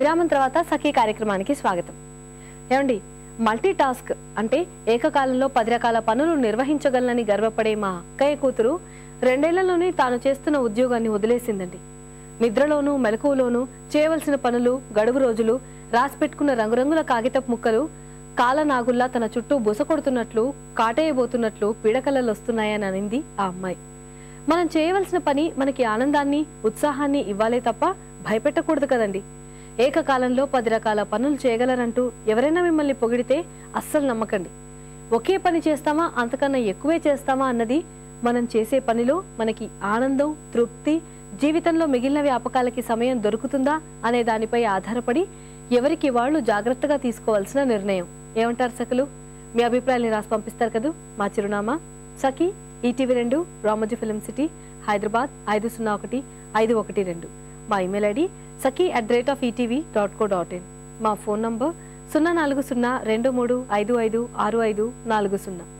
విరామం తర్వాత సఖీ కార్యక్రమానికి స్వాగతం. ఏమండి మల్టీ టాస్క్ అంటే ఏకకాలంలో పది రకాల పనులు నిర్వహించగలనని గర్వపడే మా అక్కయ్య కూతురు రెండేళ్ళలోనే తాను చేస్తున్న ఉద్యోగాన్ని వదిలేసిందండి. నిద్రలోనూ మెలకువలోనూ చేయవలసిన పనులు గడువు రోజులు రాసిపెట్టుకున్న రంగురంగుల కాగితపు ముక్కలు కాలనాగుల్లా తన చుట్టూ బుస కొడుతున్నట్లు కాటేయబోతున్నట్లు పీడకలలు వస్తున్నాయని అనింది ఆ అమ్మాయి. మనం చేయవలసిన పని మనకి ఆనందాన్ని ఉత్సాహాన్ని ఇవ్వాలే తప్ప భయపెట్టకూడదు కదండి. ఏకకాలంలో పది రకాల పనులు చేయగలరంటూ ఎవరైనా మిమ్మల్ని పొగిడితే అస్సలు నమ్మకండి. ఒకే పని చేస్తామా? అంతకన్నా ఎక్కువే చేస్తామా? అన్నది మనం చేసే పనిలో మనకి ఆనందం తృప్తి జీవితంలో మిగిలిన వ్యాపకాలకి సమయం దొరుకుతుందా అనే దానిపై ఆధారపడి ఎవరికి వాళ్ళు జాగ్రత్తగా తీసుకోవాల్సిన నిర్ణయం. ఏమంటారు సఖలు? మీ అభిప్రాయాన్ని రాసి పంపిస్తారు కదూ? మా చిరునామా. సఖి ఈటీవీ రెండు రామోజీ ఫిలిం సిటీ హైదరాబాద్ ఐదు సున్నా ఒకటి ఐదు ఒకటి రెండు. మా email ID Sakhi at the rate of ETV dot co dot in మా ఫోన్ నంబర్ సున్నా నాలుగు సున్నా రెండు మూడు ఐదు ఐదు ఆరు ఐదు నాలుగు సున్నా.